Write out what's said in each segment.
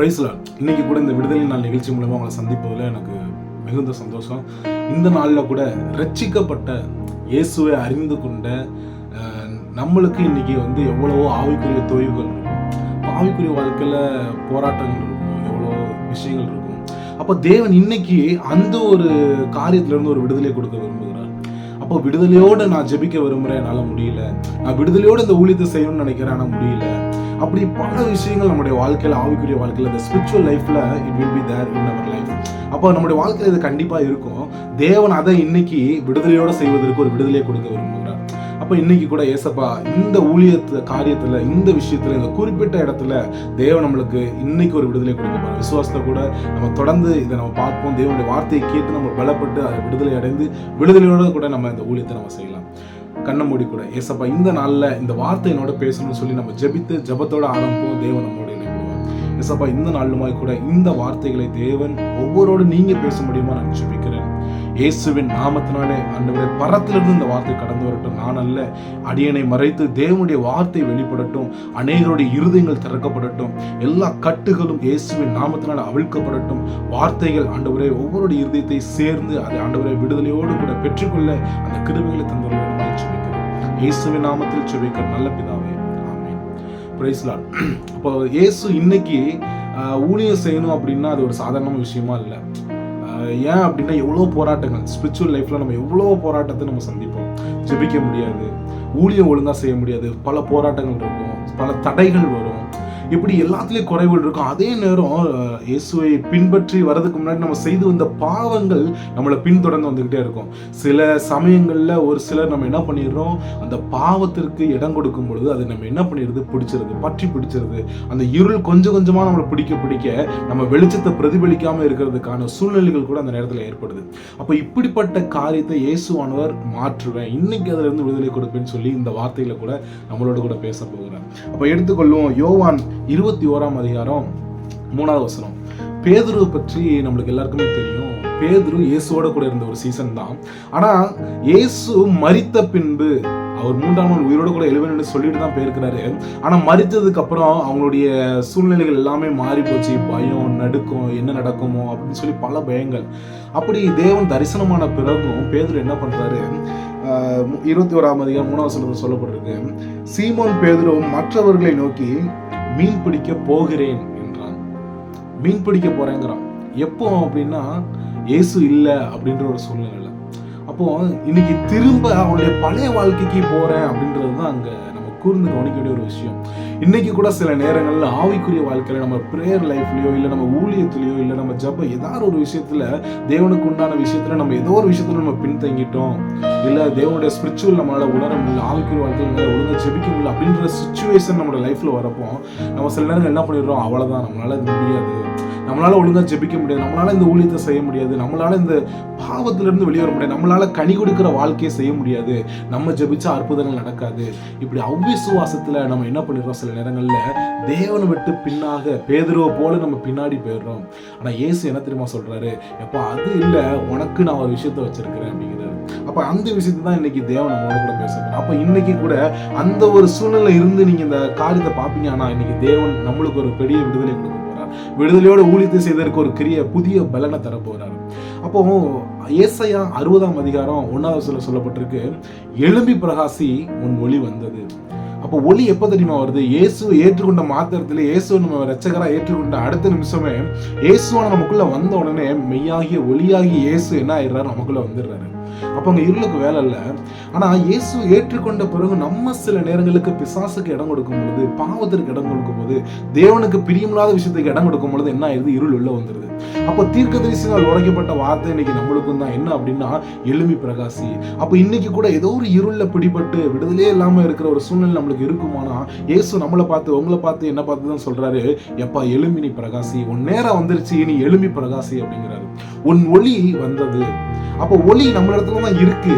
பிரைஸ்ல இன்னைக்கு கூட இந்த விடுதலை நாள் நிகழ்ச்சி மூலமா அவங்களை சந்திப்பதில் எனக்கு மிகுந்த சந்தோஷம். இந்த நாளில் கூட ரட்சிக்கப்பட்ட இயேசுவை அறிந்து கொண்ட நம்மளுக்கு இன்னைக்கு வந்து எவ்வளவோ ஆவிக்குரிய தொய்வுகள் இருக்கும். ஆவிக்குரிய வாழ்க்கையில் போராட்டங்கள் இருக்கும் எவ்வளோ விஷயங்கள் இருக்கும். அப்போ தேவன் இன்னைக்கு அந்த ஒரு காரியத்திலேருந்து ஒரு விடுதலை கொடுக்க விரும்புகிறார். அப்போ விடுதலையோடு நான் ஜெபிக்க விரும்புகிறேன் என்னால் முடியல. நான் விடுதலையோட இந்த ஊழியத்தை செய்யணும்னு நினைக்கிறேன் ஆனால் முடியல. அப்படி பல விஷயங்கள் நம்முடைய வாழ்க்கையில் ஆவிக்குரிய வாழ்க்கையில் இந்த ஸ்பிரிச்சுவல் லைஃப்பில் it will be there in our life அப்போ நம்முடைய வாழ்க்கையில் இது கண்டிப்பாக இருக்கும். தேவன் அதை இன்னைக்கு விடுதலையோடு செய்வதற்கு ஒரு விடுதலையை கொடுக்க விரும்புகிறார் அப்போ இன்னைக்கு கூட ஏசப்பா இந்த ஊழியத்து காரியத்தில் இந்த விஷயத்தில் இந்த குறிப்பிட்ட இடத்துல தேவன் நம்மளுக்கு இன்னைக்கு ஒரு விடுதலை கொடுக்க போறார் விசுவாசத்தை கூட நம்ம தொடர்ந்து இதை நம்ம பார்ப்போம். தேவனுடைய வார்த்தையை கேட்டு நம்ம பலப்பட்டு அதை விடுதலை அடைந்து விடுதலையோட கூட நம்ம இந்த ஊழியத்தை நம்ம செய்யலாம். கண்ணை மூடி கூட ஏசப்பா இந்த நாளில் இந்த வார்த்தை என்னோட பேசணும்னு சொல்லி நம்ம ஜெபித்து ஜபத்தோட ஆரம்பிப்போம். தேவன் நம்மோட இணைப்படுவார் ஏசப்பா இந்த நாளுமாய் கூட இந்த வார்த்தைகளை தேவன் ஒவ்வொருவோடு நீங்கள் பேச முடியுமா நான் ஜெபிக்கிறேன். இயேசுவின் நாமத்தினாலே ஆண்டவரே பரத்திலிருந்து இந்த வார்த்தை கடந்து வரட்டும். நான் அல்ல அடியனை மறைத்து தேவனுடைய வார்த்தை வெளிப்படட்டும். அநேகருடைய இருதயங்கள் திறக்கப்படட்டும். எல்லா கட்டுகளும் இயேசுவின் நாமத்தினால அவிழ்க்கப்படட்டும். வார்த்தைகள் ஆண்டவரே ஒவ்வொரு இருதயத்தை சேர்ந்து அதை ஆண்டவரை விடுதலையோடு கூட பெற்றுக்கொள்ள அந்த கிருமிகளை தந்துள்ளவருமாய் ஜெபிக்கிறேன். இயேசுவின் நாமத்தில் ஜெபிக்கிற நல்ல பிதாவே ஆமென். பிரைஸ் இயேசு இன்னைக்கு ஊழியம் செய்யணும் அப்படின்னா அது ஒரு சாதாரண விஷயமா இல்லை. ஏன் அப்படின்னா எவ்வளோ போராட்டங்கள் ஸ்பிரிச்சுவல் லைஃப்பில் நம்ம எவ்வளோ போராட்டத்தை நம்ம சந்திப்போம். ஜெபிக்க முடியாது ஊழியம் ஒழுங்காக செய்ய முடியாது பல போராட்டங்கள் இருக்கும் பல தடைகள் வரும். இப்படி எல்லாத்துலேயும் குறைவுகள் இருக்கும். அதே நேரம் இயேசுவை பின்பற்றி வர்றதுக்கு முன்னாடி நம்ம செய்து வந்த பாவங்கள் நம்மளை பின்தொடர்ந்து வந்துக்கிட்டே இருக்கும். சில சமயங்களில் ஒரு சிலர் நம்ம என்ன பண்ணிடுறோம்? அந்த பாவத்திற்கு இடம் கொடுக்கும் பொழுது அது நம்ம என்ன பண்ணிடுறது? பிடிச்சிருது. பற்றி பிடிச்சிருது. அந்த இருள் கொஞ்சம் கொஞ்சமாக நம்மளை பிடிக்க பிடிக்க நம்ம வெளிச்சத்தை பிரதிபலிக்காமல் இருக்கிறதுக்கான சூழ்நிலைகள் கூட அந்த நேரத்தில் ஏற்படுது. அப்போ இப்படிப்பட்ட காரியத்தை இயேசுவானவர் மாற்றுவேன். இன்னைக்கு அதிலிருந்து விடுதலை கொடுப்பேன்னு சொல்லி இந்த வார்த்தையில கூட நம்மளோட கூட பேச போகிறேன் அப்போ எடுத்துக்கொள்வோம். யோவான் இருபத்தி ஓராம் அதிகாரம் மூணாவது வசனம். பேதுருவை பற்றி நம்மளுக்கு எல்லாருக்குமே தெரியும். பேதுரு இயேசுவோட கூட இருந்த ஒரு சீசன் தான். ஆனா இயேசு மறித்த பின்பு அவர் மூன்றாம் நாள் உயிரோட கூட எழுவேன்னு சொல்லிட்டு தான் போயிருக்கிறாரு. ஆனா மறித்ததுக்கு அப்புறம் அவங்களுடைய சூழ்நிலைகள் எல்லாமே மாறி போச்சு. பயம் நடுக்கம் என்ன நடக்குமோ அப்படின்னு சொல்லி பல பயங்கள். அப்படி தேவன் தரிசனமான பிறகும் பேதுரு என்ன பண்றாரு? ஆஹ் இருபத்தி ஓராம் அதிகாரம் மூணாவது சொல்லப்பட்டிருக்கு. சீமோன் பேதுரும் மற்றவர்களை நோக்கி மீன் பிடிக்க போகிறேன் என்றான். மீன் பிடிக்க போறேங்கிறான். எப்போ அப்படின்னா இயேசு இல்லை அப்படின்ற ஒரு சூழ்நிலை அப்போ இன்னைக்கு திரும்ப அவனுடைய பழைய வாழ்க்கைக்கு போறேன் அப்படின்றது தான் அங்க நம்ம கூர்ந்து கவனிக்க வேண்டிய ஒரு விஷயம். இன்னைக்கு கூட சில நேரங்களில் ஆவிக்குரிய வாழ்க்கையில் நம்ம ப்ரேயர் லைஃப்லயோ இல்லை நம்ம ஊழியத்துலையோ இல்லை நம்ம ஜப ஏதாவது ஒரு விஷயத்துல தேவனுக்கு உண்டான விஷயத்துல நம்ம ஏதோ ஒரு விஷயத்துல நம்ம பின்தங்கிட்டோம். இல்லை தேவனுடைய ஸ்பிரிச்சுவல் நம்மளால உணர முடியல ஆவிக்குரிய வாழ்க்கையில் நம்மளால் ஒழுங்கா ஜெபிக்க முடியல அப்படின்ற சுச்சுவேஷன் நம்மளோட லைஃப்பில் வரப்போ நம்ம சில நேரங்கள் என்ன பண்ணிடுறோம்? அவ்வளோதான் நம்மளால இது முடியாது. நம்மளால ஒழுங்கா ஜெபிக்க முடியாது. நம்மளால இந்த ஊழியத்தை செய்ய முடியாது. நம்மளால இந்த பாவத்திலிருந்து வெளியே வர முடியாது. நம்மளால கனி கொடுக்கிற வாழ்க்கையை செய்ய முடியாது. நம்ம ஜெபிச்சா அற்புதங்கள் நடக்காது. இப்படி அவ்விசுவாசத்துல நம்ம என்ன பண்ணிடுறோம்? சில நேரங்கள்ல தேவனை விட்டு பின்னாக பேதுருவை போல நம்ம பின்னாடி போயிடுறோம். ஆனா இயேசு என்ன தெரியுமா சொல்றாரு? எப்போ அது இல்லை உனக்கு நான் ஒரு விஷயத்த வச்சிருக்கிறேன் அப்படிங்கிறாரு. அப்ப அந்த விஷயத்தை தான் இன்னைக்கு தேவன் நம்மளோட கூட பேச அப்போ இன்னைக்கு கூட அந்த ஒரு சூழ்நிலை இருந்து நீங்க இந்த காரியத்தை பார்ப்பீங்க. ஆனா இன்னைக்கு தேவன் நம்மளுக்கு ஒரு பெரிய விடுதலை கொடுக்க போகிறார் விடுதலையோட ஊழியத்தை செய்ததற்கு ஒரு கிரிய புதிய பலனை தர அப்போ ஏசையா அறுபதாம் அதிகாரம் ஒன்றாவது சொல்ல சொல்லப்பட்டிருக்கு எழும்பி பிரகாசி உன் ஒளி வந்தது. அப்போ ஒளி எப்போ தெரியுமா வருது? இயேசு ஏற்றுக்கொண்ட மாத்திரத்திலே இயேசு நம்ம ரச்சகராக ஏற்றுக்கொண்ட அடுத்த நிமிஷமே இயேசுவான நமக்குள்ளே வந்த உடனே மெய்யாகிய ஒளியாகி இயேசு என்ன ஆயிடுறாரு? நமக்குள்ளே வந்துடுறாரு. அப்போ அங்கே இருளுக்கு வேலை இல்லை. ஆனா இயேசு ஏற்றுக்கொண்ட பிறகு நம்ம சில நேரங்களுக்கு பிசாசுக்கு இடம் கொடுக்கும் பொழுது பாவத்திற்கு இடம் கொடுக்கும் போது தேவனுக்கு பிரியமில்லாத விஷயத்துக்கு இடம் கொடுக்கும் பொழுது என்ன ஆயிருது இருள் உள்ள வந்துருது. அப்போ தீர்க்கதரிசினால் உரைக்கப்பட்ட வார்த்தை இன்னைக்கு நம்மளுக்கும் தான். என்ன அப்படின்னா எலுமி பிரகாசி. அப்போ இன்னைக்கு கூட ஏதோ ஒரு இருள்ல பிடிபட்டு விடுதலையே இல்லாம இருக்கிற ஒரு சூழ்நிலை நம்மளுக்கு இருக்குமானா இயேசு நம்மளை பார்த்து உங்களை பார்த்து என்ன பார்த்து தான் சொல்றாரு? எப்பா எலும்பி நீ பிரகாசி. உன் நேரம் வந்துருச்சு நீ எலும்பி பிரகாசி அப்படிங்கிறாரு. உன் ஒளி வந்தது. அப்போ ஒளி நம்மளிடத்துல இடத்துல தான் இருக்கு.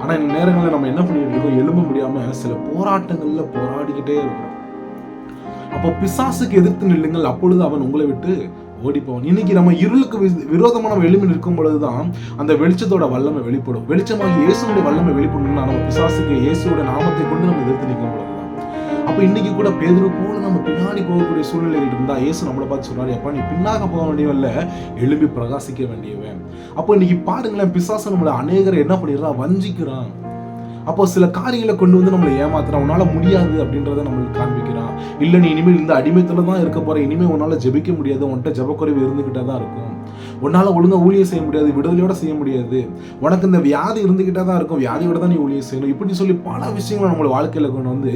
ஆனா இந்த நேரங்களில் நம்ம என்ன பண்ணிட்டு இருக்கோம் எழும்ப முடியாம சில போராட்டங்கள்ல போராடிக்கிட்டே இருக்கிறோம். அப்போ பிசாசுக்கு எதிர்த்து நில்லுங்கள். அப்பொழுது அவன் உங்களை விட்டு ஓடிப்போவான். இன்னைக்கு நம்ம இருளுக்கு வி- விரோதமா நம்ம எழுப்பி நிற்கும் பொழுதுதான் அந்த வெளிச்சத்தோட வல்லமை வெளிப்படும். வெளிச்சமாக இயேசுடைய வல்லமை வெளிப்படணும்னா நம்ம பிசாசுக்கு இயேசுவோட நாமத்தை கொண்டு நம்ம எதிர்த்து நிற்கும் பொழுது. அப்ப இன்னைக்கு கூட பேதுரு போல நம்ம பின்னாடி போகக்கூடிய சூழ்நிலைகள் இருந்தா இயேசு நம்மளை பார்த்து சொல்றாரு எப்பா நீ பின்னாக போக வேண்டியவல்ல எழும்பி பிரகாசிக்க வேண்டியவன். அப்போ இன்னைக்கு பாருங்களேன் பிசாசு நம்மளை அநேகரை என்ன பண்ணிடுறான் வஞ்சிக்கிறான். அப்போ சில காரியங்களை கொண்டு வந்து நம்மளை ஏமாத்துறான் உன்னால் முடியாது அப்படின்றத நம்மளுக்கு காண்பிக்கிறான் இல்லை நீ இனிமேல் இந்த அடிமைத்தில் தான் இருக்க போகிற இனிமேல் உன்னால் ஜெபிக்க முடியாது. உன்கிட்ட ஜபக்குறைவு இருந்துக்கிட்டே தான் இருக்கும். உன்னால் ஒழுங்காக ஊழியம் செய்ய முடியாது. விடுதலையோட செய்ய முடியாது. உனக்கு இந்த வியாதி இருந்துக்கிட்டே தான் இருக்கும். வியாதியோட தான் நீ ஊழியம் செய்யணும். இப்படி சொல்லி பல விஷயங்களை நம்மளோட வாழ்க்கையில் கொண்டு வந்து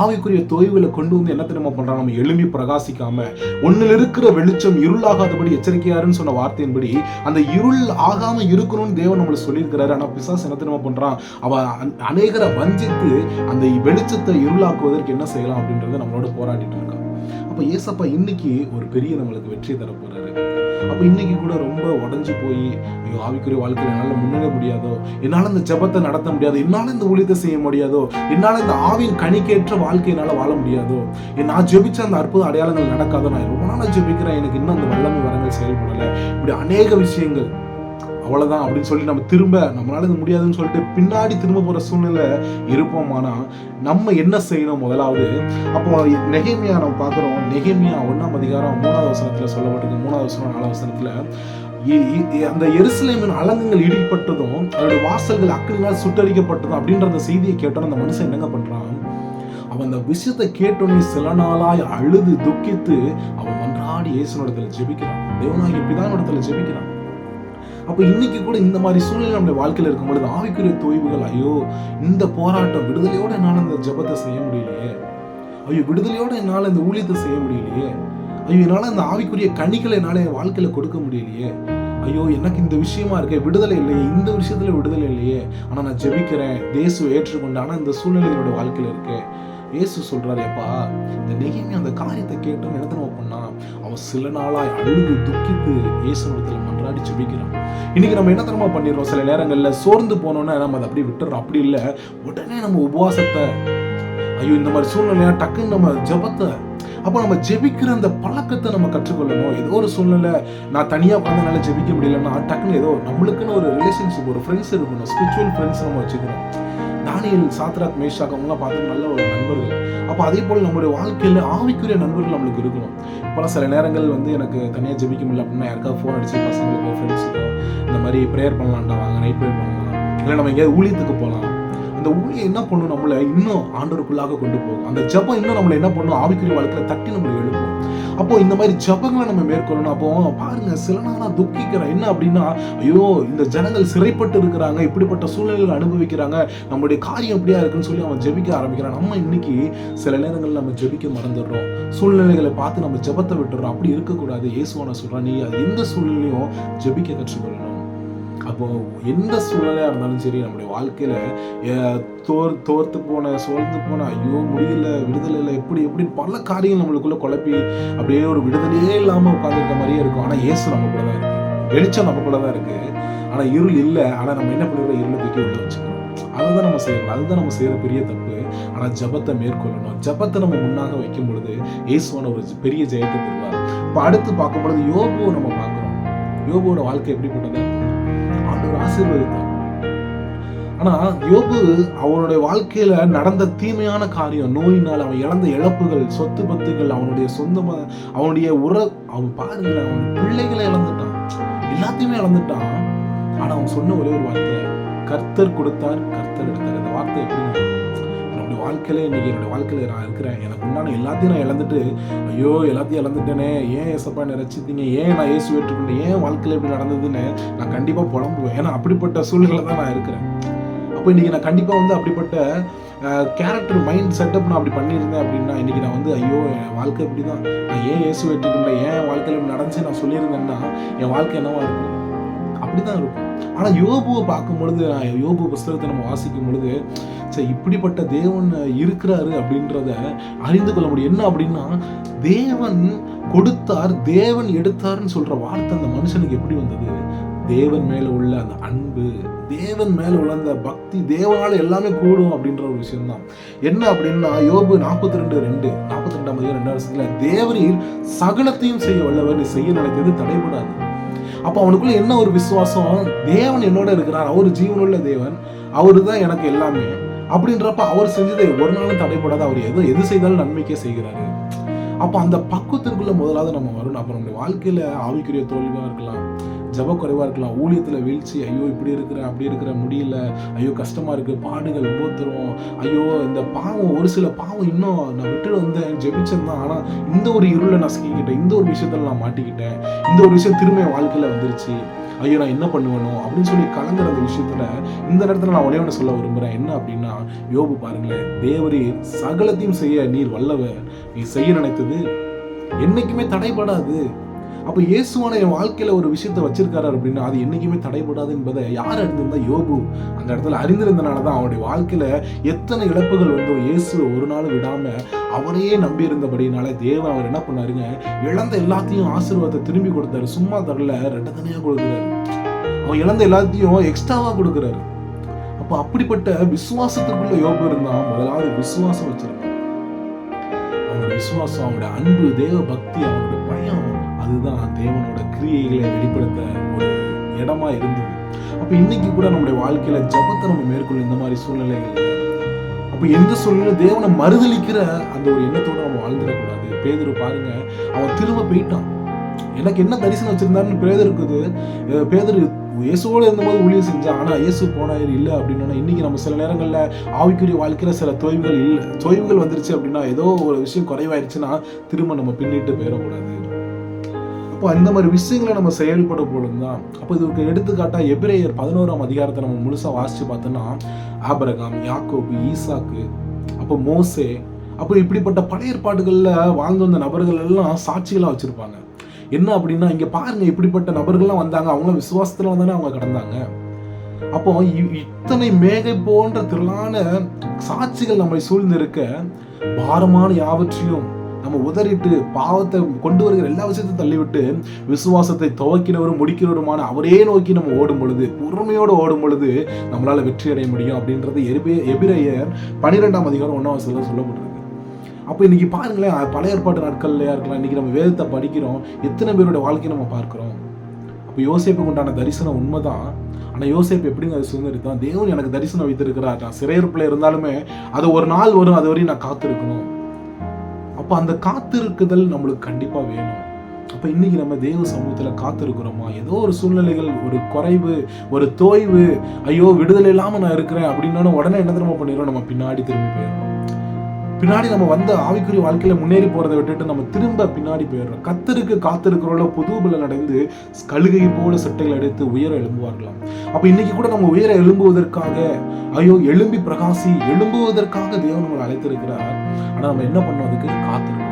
ஆவிக்குரிய தொய்வுகளை கொண்டு வந்து என்ன தெரியுமா பண்றான் நம்ம எழும்பி பிரகாசிக்காமல் ஒன்றில் இருக்கிற வெளிச்சம் இருளாகாதபடி எச்சரிக்கையாருன்னு சொன்ன வார்த்தையின்படி அந்த இருள் ஆகாமல் இருக்கணும்னு தேவன் நம்மளை சொல்லியிருக்கிறாரு. ஆனால் பிசாஸ் என்ன தெரியுமா பண்ணுறான் அவன் அநேகரை வஞ்சித்து அந்த வெளிச்சத்தை இருளாக்குவதற்கு என்ன செய்யலாம் அப்படின்றத நம்மளோட போராடிட்டு இருக்கோம் அப்ப ஏசப்பா இன்னைக்கு ஒரு பெரிய நம்மளுக்கு வெற்றி தர போறாரு. அப்ப இன்னைக்கு கூட ரொம்ப உடஞ்சு போய் ஐயோ ஆவிக்குரிய வாழ்க்கையில என்னால முன்னேற முடியாதோ? என்னால இந்த ஜெபத்தை நடத்த முடியாது? என்னால இந்த ஊழியத்தை செய்ய முடியாதோ? என்னால இந்த ஆவின் கணிக்கேற்ற வாழ்க்கை வாழ முடியாதோ? நான் ஜெபிச்ச அந்த அற்புத அடையாளங்கள் நடக்காதோ? நான் ரொம்ப நாளா ஜெபிக்கிறேன். எனக்கு இன்னும் அந்த வல்லமை வரங்கள் செயல்படல. இப்படி அநேக விஷயங்கள். அவ்வளோதான் அப்படின்னு சொல்லி நம்ம திரும்ப நம்மளால இது முடியாதுன்னு சொல்லிட்டு பின்னாடி திரும்ப போகிற சூழ்நிலை இருப்போமானா நம்ம என்ன செய்யணும் முதலாவது? அப்போ நெகிமியா நம்ம பார்க்குறோம். நெகிமியா ஒன்றாம் அதிகாரம் மூணாவது வசனத்தில் சொல்லப்பட்டிருக்கு. மூணாவது வசனம் நாலாவது வசனத்தில் அந்த எருசலேமின் அலங்குகள் இடிப்பட்டதும் அதோட வாசல்கள் அக்கினால் சுட்டரிக்கப்பட்டதும் அப்படின்ற அந்த செய்தியை கேட்டோம். அந்த மனுஷன் என்னங்க பண்ணுறான் அவன் அந்த விஷயத்தை கேட்டோன்னே சில நாளாய் அழுது துக்கித்து அவன் மன்றாடி இயேசுனோடத்தில் ஜெபிக்கிறான். தேவனாகி இப்படிதான் இடத்துல ஜெபிக்கிறான். அப்போ இன்னைக்கு கூட இந்த மாதிரி சூழ்நிலை நம்ம வாழ்க்கையில் இருக்கும் பொழுது ஆவிக்குரிய தொய்வுகள் ஐயோ இந்த போராட்டம் விடுதலையோட என்னால் இந்த ஜெபத்தை செய்ய முடியலையே. ஐயோ விடுதலையோட என்னால் இந்த ஊழியத்தை செய்ய முடியலையே. ஐயோ என்னால் இந்த ஆவிக்குரிய கனிகளை என்னால் என் வாழ்க்கையில் கொடுக்க முடியலையே. ஐயோ எனக்கு இந்த விஷயமா இருக்கே விடுதலை இல்லையே இந்த விஷயத்துல விடுதலை இல்லையே. ஆனா நான் ஜெபிக்கிறேன் தேசு ஏற்றுக்கொண்டு ஆனா இந்த சூழ்நிலை என்னோட வாழ்க்கையில இருக்கேன் இயேசு சொல்றாரு எப்பா இந்த நெகிமி அந்த காரியத்தை கேட்டோம் என்ன பண்ணா அவன் சில நாளாய் அழுது துக்கித்து இயேசுனிடத்துல மன்றாடி ஜெபிக்கிறோம் இன்னைக்கு நம்ம என்ன தெரியுமா பண்ணிடுறோம்? சில நேரங்களில் சோர்ந்து போனோன்னா நம்ம அதை அப்படியே விட்டுறோம். அப்படி இல்லை. உடனே நம்ம உபவாசத்தை ஐயோ இந்த மாதிரி சூழ்நிலையா டக்குன்னு நம்ம ஜெபத்தை அப்போ நம்ம ஜெபிக்கிற அந்த பழக்கத்தை நம்ம கற்றுக்கொள்ளணும். ஏதோ ஒரு சூழ்நிலை நான் தனியாக பார்த்தனால ஜெபிக்க முடியலன்னா டக்குன்னு ஏதோ நம்மளுக்குன்னு ஒரு ரிலேஷன்ஷிப் ஒரு ஃப்ரெண்ட்ஸ் இருக்கணும். ஸ்பிரிச்சுவல் ஃப்ரெண்ட்ஸ் நம்ம வச்சுக்கணும். தானியல் சாத்ராக் மேஷாக் அவங்களாம் பார்த்து நல்ல ஒரு நண்பர்கள். அப்போ அதே போல் நம்மளுடைய வாழ்க்கையில் ஆவிக்குரிய நண்பர்கள் நம்மளுக்கு இருக்கணும். இப்போலாம் சில நேரங்கள் வந்து எனக்கு தனியாக ஜெபிக்க முடியல அப்படின்னா யாருக்காவது ஃபோன் அடிச்சு பசங்களுக்கோ ஃப்ரெண்ட்ஸுக்கோ இந்த மாதிரி ப்ரேயர் பண்ணலான்டா வாங்க நைட் ப்ரேயர் பண்ணலாம். இல்லை நம்ம எங்கேயாவது ஊழியத்துக்கு போகலாம். அந்த ஊழியம் என்ன பண்ணும் நம்மளை இன்னும் ஆண்டோருக்குள்ளாக கொண்டு போகும். அந்த ஜெபம் இன்னும் நம்மளை என்ன பண்ணும்? ஆவிக்குரிய வாழ்க்கையில தட்டி நம்மளை எழுப்பும். அப்போ இந்த மாதிரி ஜெபங்களை நம்ம மேற்கொள்ளணும். அப்போ பாருங்க சில நாளாக துக்கிக்கிறேன் என்ன அப்படின்னா ஐயோ இந்த ஜனங்கள் சிறைப்பட்டு இருக்கிறாங்க இப்படிப்பட்ட சூழ்நிலைகள் அனுபவிக்கிறாங்க நம்மளுடைய காரியம் எப்படியா இருக்குன்னு சொல்லி அவன் ஜெபிக்க ஆரம்பிக்கிறான். நம்ம இன்னைக்கு சில நேரங்களில் நம்ம ஜெபிக்க மறந்துடுறோம். சூழ்நிலைகளை பார்த்து நம்ம ஜெபத்தை விட்டுறோம் அப்படி இருக்கக்கூடாது. இயேசுவான சொல்றான் நீ அது எந்த சூழ்நிலையும் ஜெபிக்க கற்றுக்கொள்ளணும். அப்போ எந்த சூழ்நிலையாக இருந்தாலும் சரி நம்முடைய வாழ்க்கையில் தோர் தோர்த்து போன சோர்ந்து போன ஐயோ முடியல விடுதலை இல்லை எப்படி எப்படி பல காரியங்கள் நம்மளுக்குள்ள குழப்பி அப்படியே ஒரு விடுதலையே இல்லாமல் உட்காந்துருக்க மாதிரியே இருக்கும். ஆனால் இயேசு நம்ம கூட தான் இருக்குது வெளிச்சம் நம்ம கூட தான் இருக்கு. ஆனால் இருள் இல்லை. ஆனால் நம்ம என்ன பண்ணுறோம் இருளை தூக்கி உள்ள வச்சுக்கிறோம். அதுதான் நம்ம செய்யணும். அதுதான் நம்ம செய்கிற பெரிய தப்பு. ஆனால் ஜபத்தை மேற்கொள்ளணும். ஜபத்தை நம்ம முன்னாக வைக்கும் பொழுது இயேசுவான ஒரு பெரிய ஜெயத்தை தருவார். இப்போ அடுத்து பார்க்கும் பொழுது யோபுவை நம்ம பார்க்குறோம். யோபுவோட வாழ்க்கை எப்படிப்பட்டதா? ஆசீர்வதித்தார். ஆனா யோபு அவனுடைய வாழ்க்கையில நடந்த தீமையான காரியம் நோயினால் அவன் இழந்த இழப்புகள் சொத்து பத்துகள் அவனுடைய சொந்தமா அவனுடைய உற அவன் பாருங்களேன் அவன் பிள்ளைகளை இழந்துட்டான். எல்லாத்தையுமே இழந்துட்டான். ஆனால் அவன் சொன்ன ஒரே ஒரு வார்த்தை கர்த்தர் கொடுத்தார் கர்த்தர் எடுத்தார். இந்த வார்த்தை எப்படி வாழ்க்கையில இன்னைக்கு என்னுடைய வாழ்க்கையில நான் இருக்கிறேன். எனக்கு உண்டான எல்லாத்தையும் நான் இழந்துட்டு ஐயோ எல்லாத்தையும் இழந்துட்டேனே ஏன் ஏசப்பா என்னை ஏன் நான் ஏசு ஏற்றுக்கொண்டேன் ஏன் வாழ்க்கையில இப்படி நடந்ததுன்னு நான் கண்டிப்பா புலம்புவேன். ஏன்னா அப்படிப்பட்ட சூழ்நிலை தான் நான் இருக்கிறேன். அப்போ இன்னைக்கு நான் கண்டிப்பாக வந்து அப்படிப்பட்ட கேரக்டர் மைண்ட் செட்டப் நான் அப்படி பண்ணியிருந்தேன் அப்படின்னா இன்னைக்கு நான் வந்து ஐயோ என் வாழ்க்கை இப்படி தான் நான் ஏன் ஏசு ஏற்றுக்கொண்டேன்? ஏன் என் வாழ்க்கையில இப்படி நடந்துச்சு நான் சொல்லியிருந்தேன்னா என் வாழ்க்கை என்னவா இருக்கும்? அப்படிதான் இருக்கும். ஆனா யோபுவை பார்க்கும் பொழுது நான் யோபு புஸ்தகத்தை நம்ம வாசிக்கும் பொழுது சரி இப்படிப்பட்ட தேவன் இருக்கிறாரு அப்படின்றத அறிந்து கொள்ள முடியும். என்ன அப்படின்னா தேவன் கொடுத்தார் தேவன் எடுத்தார்னு சொல்ற வார்த்தை அந்த மனுஷனுக்கு எப்படி வந்தது? தேவன் மேல உள்ள அந்த அன்பு தேவன் மேல உள்ள அந்த பக்தி தேவனால் எல்லாமே கூடும் அப்படின்ற ஒரு விஷயம் தான் என்ன அப்படின்னா யோபு நாற்பத்தி ரெண்டு ரெண்டு நாற்பத்தி ரெண்டாம் அதிகாரம் ரெண்டாவது வருஷத்துல சகலத்தையும் செய்ய வல்லவர் செய்ய நினைத்தது தடைபடாது. அப்ப அவனுக்குள்ள என்ன ஒரு விசுவாசம்? தேவன் என்னோட இருக்கிறார். அவர் ஜீவனுள்ள தேவன். அவரு தான் எனக்கு எல்லாமே. அப்படின்றப்ப அவர் செஞ்சதை ஒரு நாளும் தடைப்படாத. அவர் எது எது செய்தாலும் நன்மைக்கே செய்கிறாரு. அப்போ அந்த பக்குவத்திற்குள்ள முதலாவது நம்ம வரணும். அப்போ நம்முடைய வாழ்க்கையில ஆவிக்குரிய தோல்வியாக இருக்கலாம். ஜப குறைவாக இருக்கலாம். ஊழியத்தில் வீழ்ச்சி ஐயோ இப்படி இருக்கிற அப்படி இருக்கிற முடியல. ஐயோ கஷ்டமாக இருக்கு பாடுகள் உபத்திரம். ஐயோ இந்த பாவம் ஒரு சில பாவம் இன்னும் நான் விட்டு வந்தேன் ஜெபிச்சிருந்தேன் ஆனால் இந்த ஒரு இருளை நான் சிக்கிக்கிட்டேன். இந்த ஒரு விஷயத்தில் நான் மாட்டிக்கிட்டேன். இந்த ஒரு விஷயம் திரும்ப வாழ்க்கையில் வந்துருச்சு. ஐயோ நான் என்ன பண்ணுவேனோ அப்படின்னு சொல்லி கலங்குற அந்த விஷயத்துல இந்த நேரத்தில் நான் ஒரே ஒன்று சொல்ல விரும்புகிறேன் என்ன அப்படின்னா யோபு பாருங்களேன். தேவரே சகலத்தையும் செய்ய நீர் வல்லவர். நீ செய்ய நினைத்தது என்னைக்குமே தடைபடாது. அப்போ இயேசுவான என் வாழ்க்கையில் ஒரு விஷயத்தை வச்சிருக்காரு அப்படின்னா அது என்றைக்குமே தடைபடாது என்பதை யார் அறிந்திருந்தா யோபு அந்த இடத்துல அறிந்திருந்தனால தான் அவருடைய வாழ்க்கையில் எத்தனை இழப்புகள் வந்தோ இயேசு ஒரு நாள் விடாமல் அவரையே நம்பியிருந்தபடினால தேவன் அவர் என்ன பண்ணாருங்க இழந்த எல்லாத்தையும் ஆசீர்வாதத்தை திரும்பி கொடுத்தாரு. சும்மா தரல தனியாக கொடுக்குறாரு. அவன் இழந்த எல்லாத்தையும் எக்ஸ்ட்ராவாக கொடுக்குறாரு. அப்போ அப்படிப்பட்ட விசுவாசத்துக்குள்ள யோபு இருந்தான் முதலாவது விசுவாசம் வச்சிருக்கான் அவனோட விசுவாசம் அவனோட அன்பு தேவ பக்தி அவனோட அதுதான் தேவனோட கிரியைகளை வெளிப்படுத்த ஒரு இடமா இருந்தது. அப்ப இன்னைக்கு கூட நம்முடைய வாழ்க்கையில ஜபத்தை நம்ம மேற்கொள்ள இந்த மாதிரி சூழ்நிலைகள் அப்ப எந்த சூழ்நிலை தேவனை மறுதளிக்கிற அந்த ஒரு எண்ணத்தோட நம்ம வாழ்ந்துடக்கூடாது பேதர் பாருங்க அவன் திரும்ப போயிட்டான். எனக்கு என்ன தரிசனம் வச்சிருந்தாருன்னு பேதர் இருக்குது. பேதர் இயேசுவோட இருந்தபோது ஊழியர் செஞ்சான் ஆனா இயேசு போனார் இல்லை அப்படின்னா இன்னைக்கு நம்ம சில நேரங்களில் ஆவிக்குரிய வாழ்க்கையில சில தொய்வுகள் இல்லை தொய்வுகள் வந்துருச்சு அப்படின்னா ஏதோ ஒரு விஷயம் குறைவாயிருச்சுன்னா திரும்ப நம்ம பின்னிட்டு போயிடக்கூடாது. அப்போ அந்த மாதிரி விஷயங்களை நம்ம செயல்பட பொழுதுதான். அப்போ இதுக்கு எடுத்துக்காட்டாக எபிரேயர் பதினோராம் அதிகாரத்தை நம்ம முழுசாக வாசித்து பார்த்தோன்னா ஆபரகாம் யாக்கோபு ஈசாக்கு அப்போ மோசே அப்போ இப்படிப்பட்ட பழைய ஏற்பாடுகளில் வாழ்ந்து வந்த நபர்கள் எல்லாம் சாட்சிகளாக வச்சுருப்பாங்க. என்ன அப்படின்னா இங்கே பாருங்க இப்படிப்பட்ட நபர்கள்லாம் வந்தாங்க. அவங்க விசுவாசத்தில் தானே அவங்க கடந்தாங்க. அப்போ இ- இத்தனை மேகை போன்ற திரளான சாட்சிகள் நம்மை சூழ்ந்திருக்க பாரமான யாவற்றையும் நம்ம உதறிட்டு பாவத்தை கொண்டு வருகிற எல்லா விஷயத்தையும் தள்ளிவிட்டு விசுவாசத்தை துவக்கினவரும் முடிக்கிறவருமான அவரே நோக்கி நம்ம ஓடும் பொழுது பொறுமையோடு ஓடும் பொழுது நம்மளால் வெற்றி அடைய முடியும் அப்படின்றது எபிரே எபிரையர் பனிரெண்டாம் அதிகாரம் ஒன்றாம் வசதியில் சொல்லப்பட்டிருக்கு. அப்போ இன்றைக்கி பாருங்களேன் பழைய ஏற்பாட்டு நாட்கள்லையா இருக்கலாம் இன்றைக்கி நம்ம வேதத்தை படிக்கிறோம் எத்தனை பேரோட வாழ்க்கையை நம்ம பார்க்குறோம்? அப்போ யோசேப்புக்கு உண்டான தரிசனம் உண்மைதான். ஆனால் யோசிப்பு எப்படிங்க அது சுதந்திரித்தான்? தேவன் எனக்கு தரிசனம் வைத்திருக்கிறார். நான் சிறையிருப்பில் இருந்தாலுமே அது ஒரு நாள் வரும் அது வரையும் நான் காத்திருக்கணும். அப்போ அந்த காத்திருக்குதல் நம்மளுக்கு கண்டிப்பாக வேணும். அப்போ இன்றைக்கி நம்ம தேவ சமூகத்தில் காத்திருக்கிறோமா? ஏதோ ஒரு சூழ்நிலைகள் ஒரு குறைவு ஒரு தோய்வு ஐயோ விடுதலை இல்லாமல் நான் இருக்கிறேன் அப்படின்னா உடனே என்ன திரும்ப பண்ணிடுறோம்? நம்ம பின்னாடி திரும்பி போயிடுறோம். பின்னாடி நம்ம வந்த ஆவிக்குரிய வாழ்க்கையில முன்னேறி போறதை விட்டுட்டு நம்ம திரும்ப பின்னாடி போயிடுறோம். கத்தருக்கு காத்திருக்கிறோட புது பலன் அடைந்து கழுகை போல சட்டைகள் அடைத்து உயர எழும்புவார்களாம். அப்ப இன்னைக்கு கூட நம்ம உயர எழும்புவதற்காக ஐயோ எழும்பி பிரகாசி எழும்புவதற்காக தேவன் நம்மளை அழைத்திருக்கிறார். ஆனா நம்ம என்ன பண்ணோம் அதுக்கு? காத்திருக்கோம்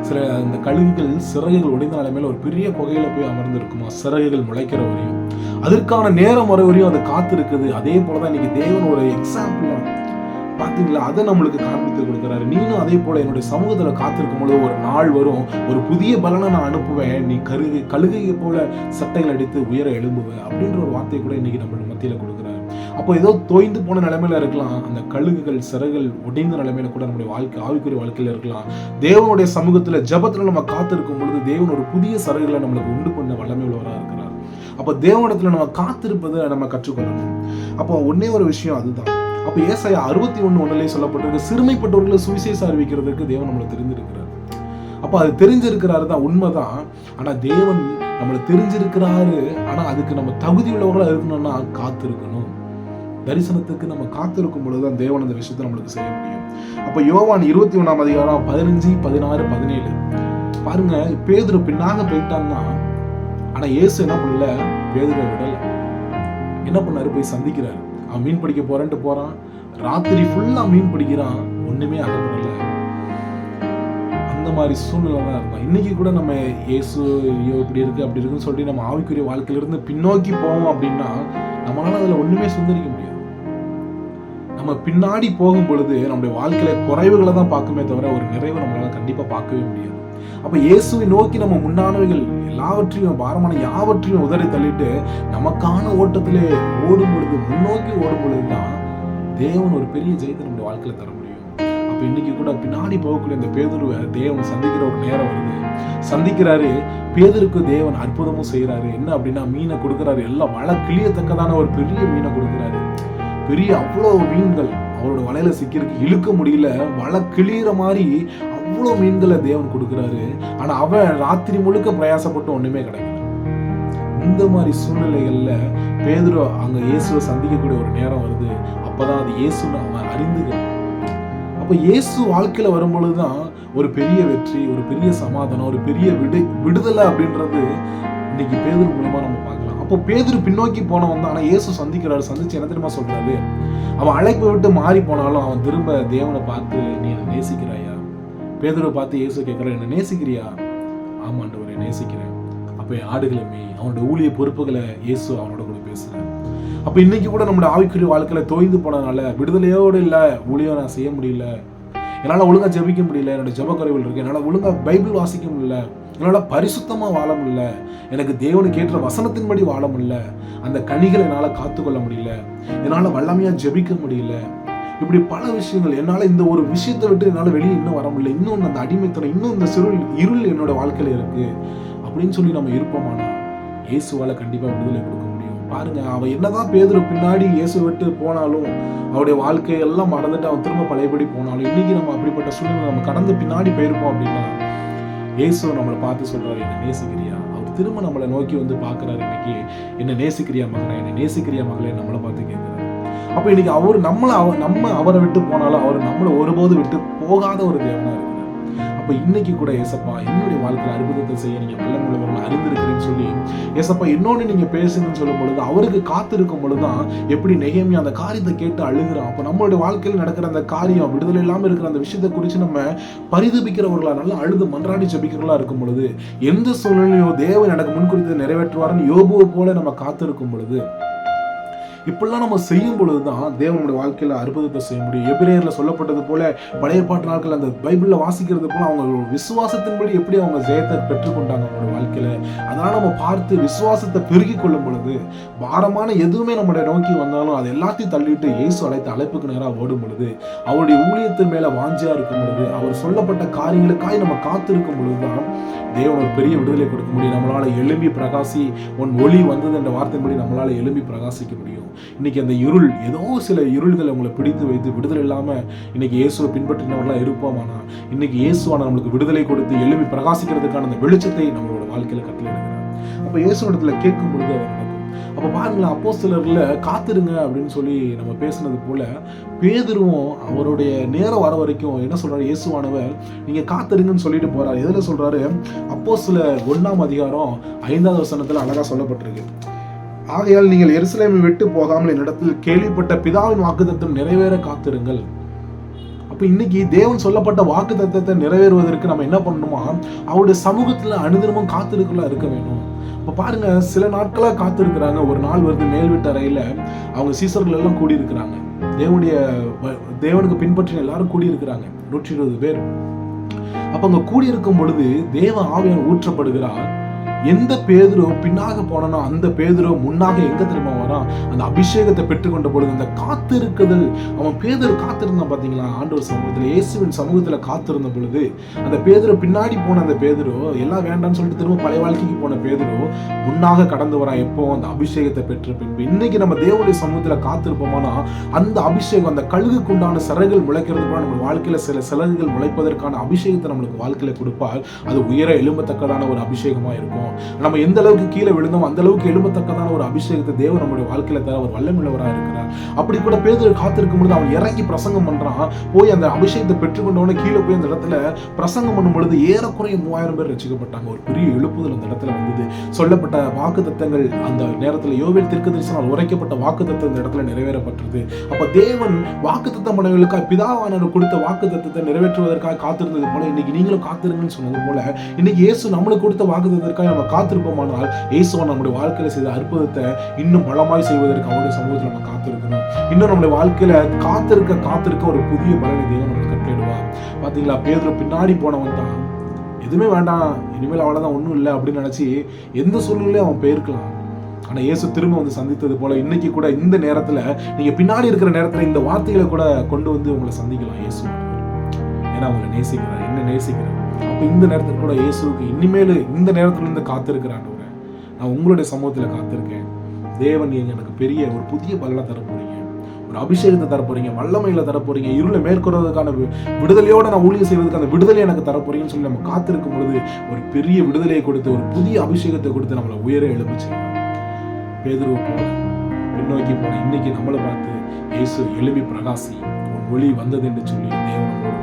சில இந்த கழுகுகள் சிறகுகள் உடைந்த நிலைமையில ஒரு பெரிய புகையில போய் அமர்ந்திருக்குமா? சிறகுகள் முளைக்கிற வரையும். அதற்கான நேரம் வர வரையும் அது காத்திருக்குது. அதே போலதான் இன்னைக்கு தேவன் ஒரு எக்ஸாம்பிள் பார்த்தீங்களா அதை நம்மளுக்கு காண்பித்து கொடுக்குறாரு. நீனும் அதே போல என்னுடைய சமூகத்தில் காத்திருக்கும் பொழுது ஒரு நாள் வரும். ஒரு புதிய பலனை நான் அனுப்புவேன். நீ கருகை கழுகையை போல சட்டைகள் அடித்து உயர எழும்புவேன் அப்படின்ற ஒரு வார்த்தையை கூட இன்னைக்கு நம்ம மத்தியில் கொடுக்குறாரு. அப்போ ஏதோ தோய்ந்து போன நிலைமையில இருக்கலாம். அந்த கழுகுகள் சிறகுகள் உடைந்த நிலைமையில கூட நம்முடைய வாழ்க்கை ஆவிக்குரிய வாழ்க்கையில இருக்கலாம். தேவனுடைய சமூகத்தில் ஜெபத்துல நம்ம காத்திருக்கும் பொழுது தேவன் ஒரு புதிய சரகுகளை நம்மளுக்கு உண்டு பண்ண வல்லமை உள்ளவராக இருக்கிறார். அப்போ தேவனிடத்தில் நம்ம காத்திருப்பதை நம்ம கற்றுக்கொள்ளணும். அப்போ ஒன்னே ஒரு விஷயம் அதுதான். அப்போ ஏசாயா அறுபத்தி ஒன்று ஒன்றுலேயே சொல்லப்பட்டிருக்கு. சிறுமைப்பட்டவர்களை சுவிசேஷம் அறிவிக்கிறதுக்கு தேவன் நம்மளை தெரிஞ்சிருக்கிறார். அப்போ அது தெரிஞ்சிருக்கிறாரு தான் உண்மைதான். ஆனால் தேவன் நம்மளை தெரிஞ்சிருக்கிறாரு. ஆனால் அதுக்கு நம்ம தகுதி உள்ளவர்களாக இருக்கணும்னா காத்திருக்கணும். தரிசனத்துக்கு நம்ம காத்திருக்கும் பொழுது தான் தேவன் அந்த விஷயத்தை நம்மளுக்கு செய்ய முடியும். அப்போ யோவான் இருபத்தி ஒன்றாம் அதிகாரம் பதினஞ்சு பதினாறு பதினேழு. பாருங்க பேதுரு பின்னாக போயிட்டான்னா ஆனால் இயேசு என்ன பண்ணல? பேதுரை விடலை. என்ன பண்ணாரு? போய் சந்திக்கிறாரு. அவன் மீன் பிடிக்க போறேன்ட்டு போறான். ராத்திரி ஃபுல்லா மீன் பிடிக்கிறான். ஒண்ணுமே அகப்படல அந்த மாதிரி சூழ்நிலை தான் இருக்கும். இன்னைக்கு கூட நம்ம இயேசு ஐயோ இப்படி இருக்கு அப்படி இருக்குன்னு சொல்லி நம்ம ஆவிக்குரிய வாழ்க்கையில இருந்து பின்னோக்கி போவோம் அப்படின்னா நம்மளால அதுல ஒண்ணுமே சுந்தரிக்க முடியாது. நம்ம பின்னாடி போகும் பொழுது நம்முடைய வாழ்க்கையில குறைவுகளை தான் பார்க்குமே தவிர ஒரு நிறைவை நம்மளால கண்டிப்பா பார்க்கவே முடியாது. அப்ப இயேசுவை நோக்கி நம்ம முன்னானவைகள் எல்லாவற்றையும் பாரமான யாவற்றையும் உதறி தள்ளிட்டு நமக்கான ஓட்டத்திலே ஓடும் பொழுது முன்னோக்கி ஓடும் பொழுதுதான் தேவன் ஒரு பெரிய ஜெயத்தை நம்முடைய வாழ்க்கையில தர முடியும். அப்ப இன்னைக்கு கூட பின்னாடி போகக்கூடிய இந்த பேதுருவை தேவன் சந்திக்கிற ஒரு நேரம் வருது. சந்திக்கிறாரு பேதருக்கு தேவன் அற்புதமும் செய்யறாரு என்ன அப்படின்னா மீனை கொடுக்குறாரு. எல்லாம் வள கிளியத்தக்கதான ஒரு பெரிய மீனை கொடுக்குறாரு. பெரிய அவ்வளோ மீன்கள் அவரோட வலையில சிக்கிருக்கு இழுக்க முடியல. வலை கிளியிற மாதிரி அவ்வளோ மீன்களை தேவன் கொடுக்குறாரு. ஆனால் அவன் ராத்திரி முழுக்க பிரயாசப்பட்டு ஒன்றுமே கிடைக்கல. இந்த மாதிரி சூழ்நிலைகளில் பேதுரு அங்கே இயேசுவை சந்திக்கக்கூடிய ஒரு நேரம் வருது. அப்பதான் அது இயேசுன்னு அவன் அறிந்துக்கிறான் அப்போ இயேசு வாழ்க்கையில் வரும்பொழுது தான் ஒரு பெரிய வெற்றி ஒரு பெரிய சமாதானம் ஒரு பெரிய விடு விடுதலை அப்படின்றது இன்னைக்கு பேதூர் மூலமாக நம்ம பார்க்கலாம் அப்போ பேதுரு பின்னோக்கி போனவன் தான். ஆனால் இயேசு சந்திக்கிறாரு சந்திச்சு என்ன தெரியுமா சொல்றாரு? அவன் அழைப்பு விட்டு மாறி போனாலும் அவன் திரும்ப தேவனை பார்த்து நீ என்னை நேசிக்கிறாயா? பேதுரை பார்த்து இயேசு கேட்குறா என்ன நேசிக்கிறியா? ஆமாண்டவரை நேசிக்கிறேன். அப்போ என் ஆடுகளை மேய் அவனோட ஊழிய பொறுப்புகளை இயேசு அவனோட கூட பேசுகிறேன் அப்போ இன்னைக்கு கூட நம்மளோட ஆவிக்குரிய வாழ்க்கையில் தோய்ந்து போனதுனால விடுதலையோடு இல்லை ஊழியம் நான் செய்ய முடியல. என்னால் ஒழுங்கா ஜெபிக்க முடியல என்னோட ஜப குறைவுகள் இருக்கு. என்னால் ஒழுங்கா பைபிள் வாசிக்க முடியல. என்னால் பரிசுத்தமாக வாழ முடியல. எனக்கு தேவனுக்கு ஏற்ற வசனத்தின்படி வாழ முடியல. அந்த கனிகளை என்னால் காத்துக்கொள்ள முடியல. என்னால் வல்லமையாக ஜெபிக்க முடியல. இப்படி பல விஷயங்கள் என்னால் இந்த ஒரு விஷயத்தை விட்டு என்னால் வெளியே இன்னும் வர முடியல. இன்னும் அந்த அடிமைத்தனம் இன்னும் இந்த சிறுள் இருள் என்னோட வாழ்க்கையில் இருக்கு. அப்படின்னு சொல்லி நம்ம இருப்போமானா இயேசுவால் கண்டிப்பாக விடுதலை கொடுக்க முடியும். பாருங்க அவன் என்னதான் பேதர் பின்னாடி இயேசு விட்டு போனாலும் அவருடைய வாழ்க்கையெல்லாம் மறந்துட்டு அவன் திரும்ப பழையபடி போனாலும் இன்னைக்கு நம்ம அப்படிப்பட்ட சூழ்நிலை நம்ம கடந்து பின்னாடி போயிருப்போம் அப்படின்னா இயேசு நம்மளை பார்த்து சொல்றாரு என்னை நேசிக்கிறியா? அவர் திரும்ப நம்மளை நோக்கி வந்து பார்க்குறாரு இன்னைக்கு என்ன நேசிக்கிறியா மகனே? என்னை நேசிக்கிறியா மகளே? நம்மளை பார்த்து கேட்குறாரு. அப்போ இன்னைக்கு அவர் நம்மளை அவ நம்ம அவரை விட்டு போனாலும் அவர் நம்மளை ஒருபோது விட்டு போகாத ஒரு தேவனாக இருக்குது அப்ப இன்னைக்கு கூட ஏசப்பா என்னுடைய வாழ்க்கையில் அற்புதத்தை செய்ய நீங்க நல்ல உள்ளவர்கள் அறிந்திருக்கிறேன்னு சொல்லி ஏசப்பா இன்னொன்னு நீங்க பேசுங்கன்னு சொல்லும் பொழுது அவருக்கு காத்திருக்கும் பொழுதுதான் எப்படி நெகேமி அந்த காரியத்தை கேட்டு அழுகிறோம் அப்போ நம்மளுடைய வாழ்க்கையில் நடக்கிற அந்த காரியம் விடுதலை இல்லாமல் இருக்கிற அந்த விஷயத்தை குறித்து நம்ம பரிதபிக்கிறவர்களாக நல்லா அழுது மன்றாடி ஜபிக்கிறவர்களாக இருக்கும் பொழுது எந்த சூழ்நிலையோ தேவன் எனக்கு முன்குறித்து நிறைவேற்றுவார்னு யோபுவை போல நம்ம காத்திருக்கும் பொழுது இப்படிலாம் நம்ம செய்யும் பொழுதுதான் தேவனுடைய வாழ்க்கையில் அற்புதத்தை செய்ய முடியும். எபிரேயரில் சொல்லப்பட்டது போல பழைய பாட்டு நாட்கள் அந்த பைபிளில் வாசிக்கிறது போல அவங்க விசுவாசத்தின்படி எப்படி அவங்க ஜெயத்தை பெற்றுக்கொண்டாங்க அவங்களோட வாழ்க்கையில்? அதனால் நம்ம பார்த்து விசுவாசத்தை பெருகி கொள்ளும் பொழுது பாரமான எதுவுமே நம்மளை நோக்கி வந்தாலும் அது எல்லாத்தையும் தள்ளிட்டு இயேசு அழைத்த அழைப்புக்கு நேராக ஓடும் பொழுது அவருடைய ஊழியத்தின் மேலே வாஞ்சியாக இருக்கும் பொழுது அவர் சொல்லப்பட்ட காரியங்களுக்காய் நம்ம காத்திருக்கும் பொழுதுதான் தேவன் ஒரு பெரிய விடுதலை கொடுக்க முடியும். நம்மளால் எழும்பி பிரகாசி உன் ஒளி வந்தது என்ற வார்த்தையின்படி நம்மளால் எழும்பி பிரகாசிக்க முடியும். இன்னைக்கு அந்த இருள் ஏதோ சில இருள்களை அவங்களை பிடித்து வைத்து விடுதலை இல்லாம இன்னைக்கு இயேசுவை பின்பற்றினவர்களா இருப்போமானா? இன்னைக்கு இயேசுவான நம்மளுக்கு விடுதலை கொடுத்து எழுப்பி பிரகாசிக்கிறதுக்கான அந்த வெளிச்சத்தை நம்மளோட வாழ்க்கையில கட்டளையிடுகிறார் அப்போ இயேசுவிடத்துல கேட்கும் பொழுது அவர் நடக்கும். அப்ப பாருங்களேன் அப்போ சிலரில் காத்திருங்க அப்படின்னு சொல்லி நம்ம பேசுனது போல பேதுருவும் அவருடைய நேரம் வர வரைக்கும் என்ன சொல்றாரு? இயேசுவானவர் நீங்க காத்திருங்கன்னு சொல்லிட்டு போறாரு. எதுல சொல்றாரு? அப்போ சில ஒண்ணாம் அதிகாரம் ஐந்தாவது வசனத்தில் அழகா சொல்லப்பட்டிருக்கு. ஆகையால் நீங்கள் எருசலேமை விட்டு போகாமல் என்னிடத்தில் கேள்விப்பட்ட பிதாவின் வாக்குத்தத்தம் நிறைவேற காத்திருங்கள். அப்ப இன்னைக்கு தேவன் சொல்லப்பட்ட வாக்கு தத்துவத்தை நிறைவேறுவதற்கு நம்ம என்ன பண்ணணுமா? அவருடைய சமூகத்துல அனுதினமும் காத்திருக்கலாம் இருக்க வேண்டும். இப்ப பாருங்க சில நாட்களா காத்திருக்கிறாங்க. ஒரு நாள் வருது மேல்விட்ட அறையில் அவங்க சீசர்கள் எல்லாம் கூடியிருக்கிறாங்க. தேவனுடைய தேவனுக்கு பின்பற்றின எல்லாரும் கூடியிருக்கிறாங்க. நூற்றி இருபது பேர். அப்ப அங்க கூடியிருக்கும் பொழுது தேவ ஆவியார் ஊற்றப்படுகிறார். எந்த பேதுரு பின்னாக போனானோ அந்த பேதுரு முன்னாக எங்க திரும்ப வரான்? அந்த அபிஷேகத்தை பெற்றுக்கொண்ட பொழுது அந்த காத்திருக்குதல். அவன் பேதர் காத்திருந்தான் பாத்தீங்களா? ஆண்டவர் சமூகத்தில் இயேசுவின் சமூகத்துல காத்திருந்த பொழுது அந்த பேதுரு பின்னாடி போன அந்த பேதுரு எல்லாம் வேண்டாம்னு சொல்லிட்டு திரும்ப பழைய வாழ்க்கைக்கு போன பேதுரு முன்னாக கடந்து வரான் எப்போ? அந்த அபிஷேகத்தை பெற்ற பின்பு. இன்னைக்கு நம்ம தேவனுடைய சமூகத்துல காத்திருப்போமானா அந்த அபிஷேகம் அந்த கழுகுக்குண்டான சிறகுகள் முளைக்கிறதுக்கான நம்ம வாழ்க்கையில சில சிறகுகள் முளைப்பதற்கான அபிஷேகத்தை நம்மளுக்கு வாழ்க்கையில கொடுப்பால் அது உயர எழும்பத்தக்கதான ஒரு அபிஷேகமா இருக்கும். நம்ம எந்த அளவுக்கு கீழே விழுந்தோம் அந்த அளவுக்கு எழும்பத்தக்கதான ஒரு அபிஷேகத்தை தேவன் நம்மளுடைய வாழ்க்கையில தர ஒரு வல்லமுள்ளவராக இருக்கிறார். அப்படி கூட பேதர் காத்திருக்கும் பொழுது அவன் இறங்கி பிரசங்கம் பண்றான். போய் அந்த அபிஷேகத்தை பெற்றுக்கொண்டவன கீழே போய் அந்த இடத்துல பிரசங்கம் பண்ணும் பொழுது ஏறக்குறைய மூவாயிரம் பேர் ரசிக்கப்பட்டாங்க. ஒரு பெரிய எழுப்புதல் அந்த இடத்துல வந்தது. சொல்லப்பட்ட வாக்கு தத்தங்கள் அந்த நேரத்தில் யோவேல் திருக்கு தரிசனால் உரைக்கப்பட்ட வாக்கு தத்தம் இந்த இடத்துல நிறைவேறப்பட்டது. அப்ப தேவன் வாக்கு தத்தம் பண்ணவர்களுக்காக பிதாவானவர் கொடுத்த வாக்கு தத்தத்தை நிறைவேற்றுவதற்காக காத்திருந்தது போல இன்னைக்கு நீங்களும் காத்திருங்கன்னு சொன்னது போல இன்னைக்கு இயேசு நம்மளுக்கு கொடுத்த வாக்கு தத்தத்திற்காக நம்ம காத்திருப்போமானால் இயேசுவன் நம்முடைய வாழ்க்கையில செய்த அற்புதத்தை இன்னும் பலமாய் செய்வதற்கு அவருடைய சமூகத்தில் நம்ம காத்திருக்கணும். இன்னும் நம்முடைய வாழ்க்கையில காத்திருக்க காத்திருக்க ஒரு புதிய பலனை தெய்வம் நம்மளுக்கு கட்டளிடுவார் பாத்தீங்களா? பேதர் பின்னாடி போனவன் தான். எதுவுமே வேண்டாம். இனிமேல் அவ்வளவுதான் ஒன்றும் இல்லை அப்படின்னு நினைச்சு எந்த சூழ்நிலையும் அவன் போயிருக்கலாம். ஆனா இயேசு திரும்ப வந்து சந்தித்தது போல இன்னைக்கு கூட இந்த நேரத்துல நீங்க பின்னாடி இருக்கிற நேரத்துல இந்த வார்த்தைகளை கூட கொண்டு வந்து உங்களை சந்திக்கலாம். இயேசு ஏன்னா அவங்களை நேசிக்கிறான். என்ன நேசிக்கிறான்? அப்போ இந்த நேரத்தில் கூட இயேசுவுக்கு இனிமேல் இந்த நேரத்துல இருந்து காத்திருக்கிறான் நான் உங்களுடைய சமூகத்தில் காத்திருக்கேன். தேவன் நீங்க எனக்கு பெரிய ஒரு புதிய பலனை தர ஒரு அபிஷேகத்தை தர வல்லமையில தர இருளை மேற்கொள்வதற்கான விடுதலையோட நான் ஊழியம் செய்வதற்கு அந்த விடுதலை எனக்கு தர சொல்லி நம்ம காத்திருக்கும் பொழுது ஒரு பெரிய விடுதலையை கொடுத்து ஒரு புதிய அபிஷேகத்தை கொடுத்து நம்மளை உயர எழுப்ப செய்யணும் பேதுருவை போல பின்னோக்கி போன இன்னைக்கு நம்மளை பார்த்து இயேசு எழுப்பி பிரகாசி ஒரு ஒளி வந்தது என்று சொல்லி தேவன்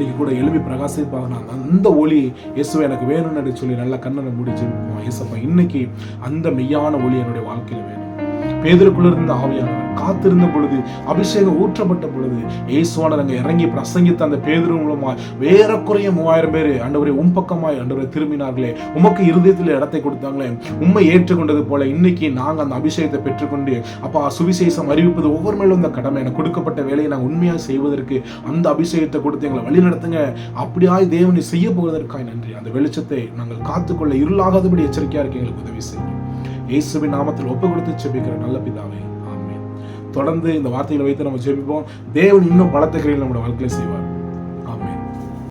இன்னைக்கு கூட எழுப்பி பிரகாசிப்பாக அந்த ஒளி இயேசுவை எனக்கு வேணும்னு சொல்லி நல்லா கண்ணனை முடிச்சு இயேசப்பா இன்னைக்கு அந்த மெய்யான ஒளி என்னுடைய வாழ்க்கையில் வேணும். பேதருக்குள்ள இருந்த ஆவியானவர் காத்திருந்த பொழுது அபிஷேகம் ஊற்றப்பட்ட பொழுது இயேசுவானவர் இறங்கி பிரசங்கித்த அந்த பேதுரு மூலமா வேறக்குறைய மூவாயிரம் பேர் அண்டவரை உன் பக்கமாய் அண்டவரை திரும்பினார்களே உமக்கு இருதயத்தில் இடத்தை கொடுத்தாங்களே உண்மை ஏற்றுக்கொண்டது போல இன்னைக்கு நாங்கள் அந்த அபிஷேகத்தை பெற்றுக்கொண்டு அப்பா சுவிசேஷம் அறிவிப்பது ஒவ்வொரு மேலும் இந்த கடமை. எனக்கு கொடுக்கப்பட்ட வேலையை நாங்கள் உண்மையாக செய்வதற்கு அந்த அபிஷேகத்தை கொடுத்து எங்களை வழி நடத்துங்க. அப்படியாய் தேவனை செய்ய போவதற்காய் நன்றி. அந்த வெளிச்சத்தை நாங்கள் காத்துக்கொள்ள இருளாகாதபடி எச்சரிக்கையாக இருக்க எங்களுக்கு உதவி செய்யும் இயேசுவின் நாமத்தில் ஒப்பு கொடுத்து ஜெபிக்கிற நல்ல பிதாவே ஆமே தொடர்ந்து இந்த வார்த்தைகளை வைத்து நம்ம ஜெபிப்போம். தேவன் இன்னும் பலத்த கிரையில் நம்மளோட வாழ்க்கையில செய்வார்.